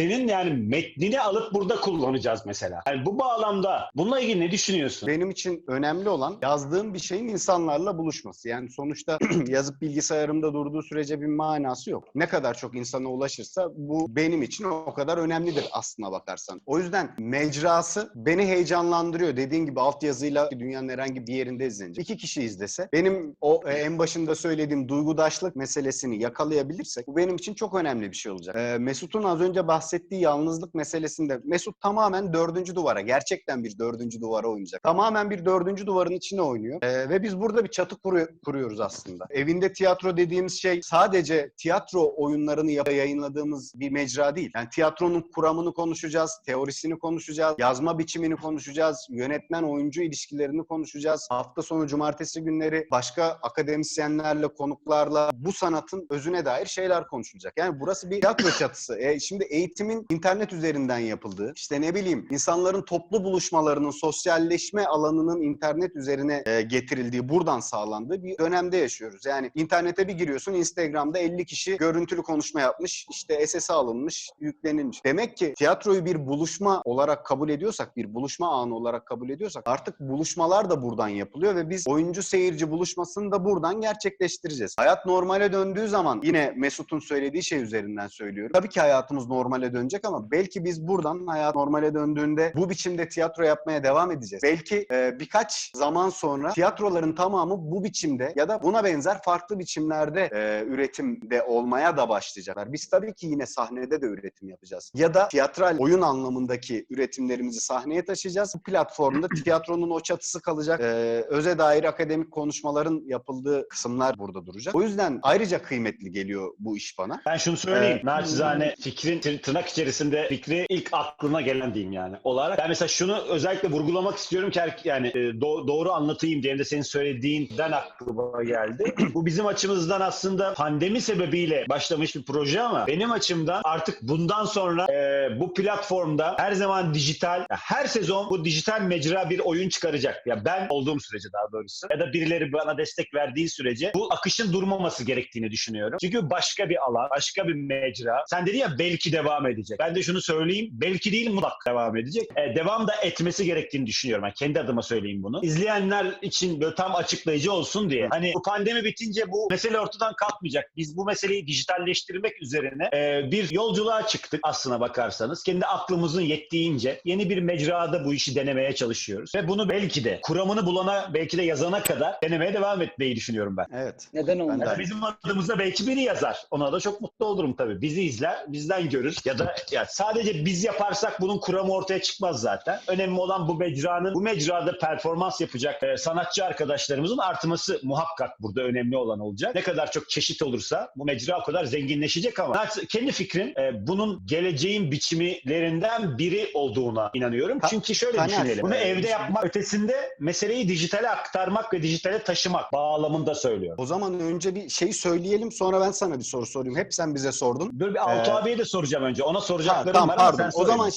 senin yani metnini alıp burada kullanacağız mesela. Yani bu bağlamda bununla ilgili ne düşünüyorsun? Benim için önemli olan yazdığım bir şeyin insanlarla buluşması. Yani sonuçta yazıp bilgisayarımda durduğu sürece bir manası yok. Ne kadar çok insana ulaşırsa bu benim için o kadar önemlidir aslına bakarsan. O yüzden mecrası beni heyecanlandırıyor. Dediğin gibi altyazıyla dünyanın herhangi bir yerinde izlenecek. İki kişi izlese benim o e, en başında söylediğim duygudaşlık meselesini yakalayabilirsek bu benim için çok önemli bir şey olacak. E, Mesut'un az önce bahsettiği yalnızlık meselesinde Mesut tamamen dördüncü duvara, gerçekten bir dördüncü duvara oynayacak. Tamamen bir dördüncü duvarın içine oynuyor. E, ve biz burada bir çatı kuru- kuruyoruz aslında. Evinde tiyatro dediğimiz şey sadece tiyatro oyunlarını yap- yayınladığımız bir mecra değil. Yani tiyatronun kuramını konuşacağız, teorisini konuşacağız, yazma biçimini konuşacağız, yönetmen oyuncu ilişkilerini konuşacağız. Hafta sonu cumartesi günleri başka akademisyenlerle, konuklarla bu sanatın özüne dair şeyler konuşulacak. Yani burası bir tiyatro çatısı. E, şimdi eğitimin internet üzerinden yapıldığı, işte ne bileyim insanların toplu buluşmalarının, sosyalleşme alanının internet üzerine e, getirildiği, buradan sağlandığı bir dönemde yaşıyoruz. Yani internete bir giriyorsun, Instagram'da 50 kişi görüntülü konuşma yapmış, işte SS'e alınmış, yüklenilmiş. Demek ki tiyatroyu bir buluşma olarak kabul ediyorsak, bir buluşma anı olarak kabul ediyorsak artık buluşmalar da buradan yapılıyor ve biz oyuncu seyirci buluşmasını da buradan gerçekleştireceğiz. Hayat normale döndüğü zaman yine Mesut'un söylediği şey üzerinden söylüyorum. Tabii ki hayatımız normale dönecek ama belki biz buradan hayat normale döndüğünde bu biçimde tiyatro yapmaya devam edeceğiz. Belki e, birkaç zaman sonra tiyatroların tamamı bu biçimde ya da buna benzer farklı biçimlerde e, üretimde olmaya da başlayacaklar. Biz tabii ki yine sahnede de üretim yapacağız. Ya da tiyatral oyun anlamındaki üretimlerimizi sahneye taşıyacağız. Bu platformda tiyatronun o çatısı kalacak. E, öze dair akademik konuşmaların yapıldığı kısımlar burada duracak. O yüzden ayrıca kıymetli geliyor bu iş bana. Ben şunu söyleyeyim. Evet. Naçizane fikrin tırnak içerisinde fikri ilk aklıma gelen diyeyim yani. Olarak ben mesela şunu özellikle vurgulamak istiyorum ki yani e, do- doğru anlatayım diye de senin söylediğinden aklıma geldi. Bu bizim açımızdan aslında pandemi sebebiyle başlamış bir proje ama benim açımdan artık bundan sonra e, bu platformda her zaman dijital, her sezon bu dijital mecra bir oyun çıkaracak. Ya ben olduğum sürece daha doğrusu ya da birileri bana destek verdiği sürece bu akışın durmaması gerektiğini düşünüyorum. Çünkü başka bir alan, başka bir mecra. Sen dedin ya belki devam edecek. Ben de şunu söyleyeyim. Belki değil mutlak devam edecek. E, devam da etmesi gerektiğini düşünüyorum. Ben kendi adıma söyleyeyim bunu. İzleyenler için böyle tam açıklayıcı olsun diye. Hani bu pandemi bitince bu mesele ortadan kalkmayacak. Biz bu meseleyi dijitalleştirmek üzerine e, bir yolculuğa çıktık aslına bakarsanız. Kendi aklımızın yettiğince yeni bir mecrada bu işi denemeye çalışıyoruz. Ve bunu belki de kuramını bulana, belki de yazana kadar denemeye devam etmeyi düşünüyorum ben. Evet. Neden olmaz? bizim adımıza belki biri yazar. Ona da çok mutlu olurum tabii. Bizi izler, bizden görür. Ya da ya sadece biz yaparsak bunun kuramı ortaya çıkmaz zaten. Önemli olan bu mecranın, bu mecrada performans yapacak e, sanatçı arkadaşlarımızın artması muhakkak burada önemli olan olacak. Ne kadar çok çeşit olursa bu mecra o kadar zenginleşecek ama kendi fikrim e, bunun geleceğin biçimlerinden biri olduğuna inanıyorum. Ta- Çünkü şöyle Taner, düşünelim. Bunu e, evde yapmak ötesinde meseleyi dijitale aktarmak ve dijitale taşımak bağlamında söylüyorum. O zaman önce bir şey söyleyelim sonra ben sana bir soru sorayım. Hep sen bize sordun. Dur bir Altuğ Ee, abiye de soracağım önce. Ona Ha, soracaklarım tamam var ama pardon. sen O zaman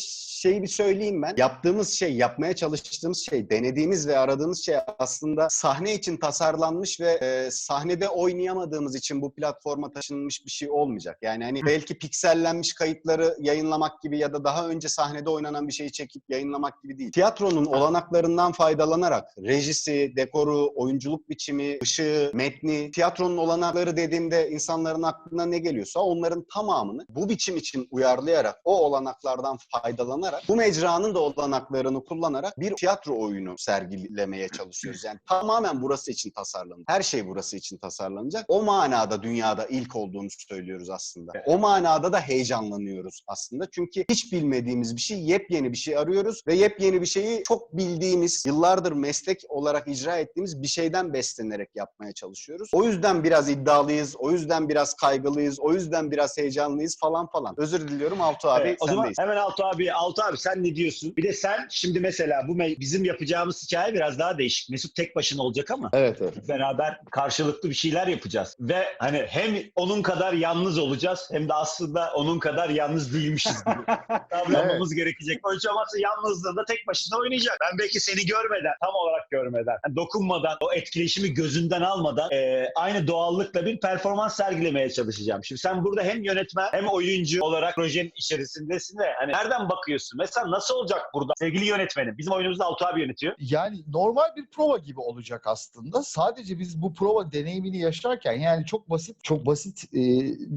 şeyi bir söyleyeyim ben. Yaptığımız şey, yapmaya çalıştığımız şey, denediğimiz ve aradığımız şey aslında sahne için tasarlanmış ve e, sahnede oynayamadığımız için bu platforma taşınmış bir şey olmayacak. Yani hani belki piksellenmiş kayıtları yayınlamak gibi ya da daha önce sahnede oynanan bir şeyi çekip yayınlamak gibi değil. Tiyatronun olanaklarından faydalanarak rejisi, dekoru, oyunculuk biçimi, ışığı, metni, tiyatronun olanakları dediğimde insanların aklına ne geliyorsa onların tamamını bu biçim için uyarlayarak, o olanaklardan faydalanarak, bu mecranın da olanaklarını kullanarak bir tiyatro oyunu sergilemeye çalışıyoruz. Yani tamamen burası için tasarlanıyor. Her şey burası için tasarlanacak. O manada dünyada ilk olduğunu söylüyoruz aslında. O manada da heyecanlanıyoruz aslında. Çünkü hiç bilmediğimiz bir şey, yepyeni bir şey arıyoruz ve yepyeni bir şeyi çok bildiğimiz, yıllardır meslek olarak icra ettiğimiz bir şeyden beslenerek yapmaya çalışıyoruz. O yüzden biraz iddialıyız, o yüzden biraz kaygılıyız, o yüzden biraz heyecanlıyız falan falan. Özür diliyorum Altuğ abi, Evet, o zaman sendeyiz. hemen Altuğ abi, Altuğ abi sen ne diyorsun? Bir de sen şimdi mesela bu bizim yapacağımız hikaye biraz daha değişik. Mesut tek başına olacak ama Evet evet. beraber karşılıklı bir şeyler yapacağız. Ve hani hem onun kadar yalnız olacağız hem de aslında onun kadar yalnız değilmişiz gibi davranmamız gerekecek. O aması yalnızlığında tek başına oynayacak. Ben belki seni görmeden, tam olarak görmeden, yani dokunmadan, o etkileşimi gözünden almadan e, aynı doğallıkla bir performans sergilemeye çalışacağım. Şimdi sen burada hem yönetmen hem oyuncu olarak projenin içerisindesin de hani nereden bakıyorsun? Mesela nasıl olacak burada? Sevgili yönetmenim. Bizim oyunumuzda Altuğ abi yönetiyor. Yani normal bir prova gibi olacak aslında. Sadece biz bu prova deneyimini yaşarken yani çok basit, çok basit e,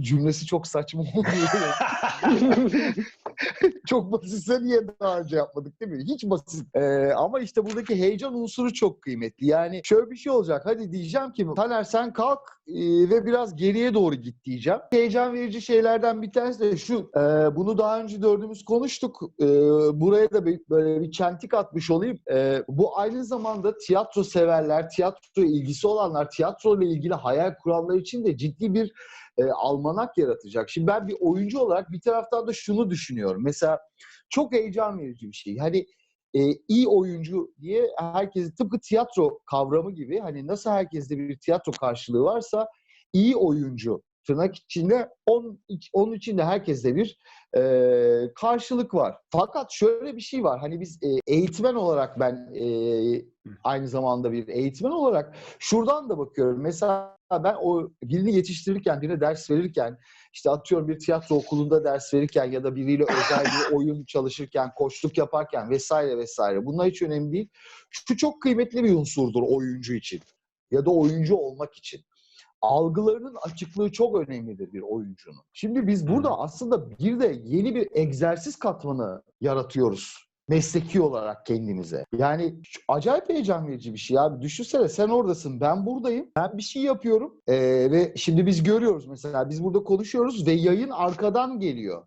cümlesi çok saçma oluyor. çok basitse niye daha önce yapmadık değil mi? Hiç basit. E, ama işte buradaki heyecan unsuru çok kıymetli. Yani şöyle bir şey olacak. Hadi diyeceğim ki Taner sen kalk e, ve biraz geriye doğru git diyeceğim. Heyecan verici şeylerden bir tanesi de şu. e, bunu daha önce dördümüz konuştuk. E, buraya da bir, böyle bir çentik atmış olayım. E, bu aynı zamanda tiyatro severler, tiyatro ilgisi olanlar, tiyatro ile ilgili hayal kuranlar için de ciddi bir e, almanak yaratacak. Şimdi ben bir oyuncu olarak bir taraftan da şunu düşünüyorum. Mesela çok heyecan verici bir şey. Hani e, iyi oyuncu diye herkes tıpkı tiyatro kavramı gibi hani nasıl herkeste bir tiyatro karşılığı varsa iyi oyuncu tırnak içinde iç- onun içinde herkeste bir e, karşılık var. Fakat şöyle bir şey var. Hani biz e, eğitmen olarak ben e, aynı zamanda bir eğitmen olarak şuradan da bakıyorum. Mesela ben o birini yetiştirirken, birine ders verirken, işte atıyorum bir tiyatro okulunda ders verirken ya da biriyle özel bir oyun çalışırken, koçluk yaparken vesaire vesaire. Bunlar hiç önemli değil. Şu çok kıymetli bir unsurdur oyuncu için ya da oyuncu olmak için. Algılarının açıklığı çok önemlidir bir oyuncunun. Şimdi biz burada aslında bir de yeni bir egzersiz katmanı yaratıyoruz mesleki olarak kendimize. Yani acayip heyecan verici bir şey abi. Düşünsene sen oradasın, ben buradayım. Ben bir şey yapıyorum ee, ve şimdi biz görüyoruz mesela biz burada konuşuyoruz ve yayın arkadan geliyor.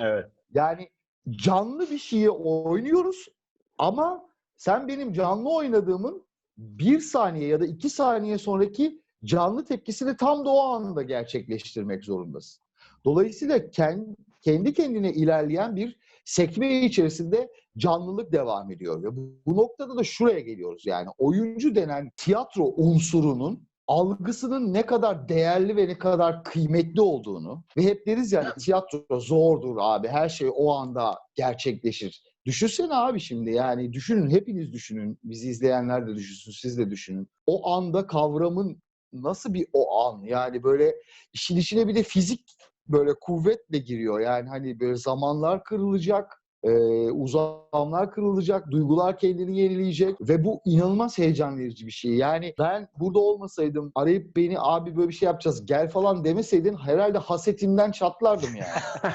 Evet. Yani canlı bir şeyi oynuyoruz ama sen benim canlı oynadığımın bir saniye ya da iki saniye sonraki canlı tepkisini tam da o anda gerçekleştirmek zorundasın. Dolayısıyla ken- kendi kendine ilerleyen bir sekme içerisinde canlılık devam ediyor. Ve bu, bu noktada da şuraya geliyoruz yani oyuncu denen tiyatro unsurunun algısının ne kadar değerli ve ne kadar kıymetli olduğunu ve hep deriz yani tiyatro zordur abi her şey o anda gerçekleşir. Düşünsene abi şimdi yani düşünün hepiniz düşünün bizi izleyenler de düşünsün siz de düşünün. O anda kavramın nasıl bir o an yani böyle işin içine bir de fizik böyle kuvvetle giriyor yani hani böyle zamanlar kırılacak e, uzamlar kırılacak, duygular kendini yenileyecek ve bu inanılmaz heyecan verici bir şey. Yani ben burada olmasaydım, arayıp beni abi böyle bir şey yapacağız gel falan demeseydin herhalde hasetimden çatlardım yani.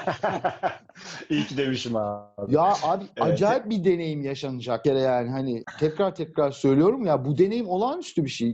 İyi ki demişim abi. ya abi Evet. acayip bir deneyim yaşanacak kere yani hani tekrar tekrar söylüyorum ya bu deneyim olağanüstü bir şey.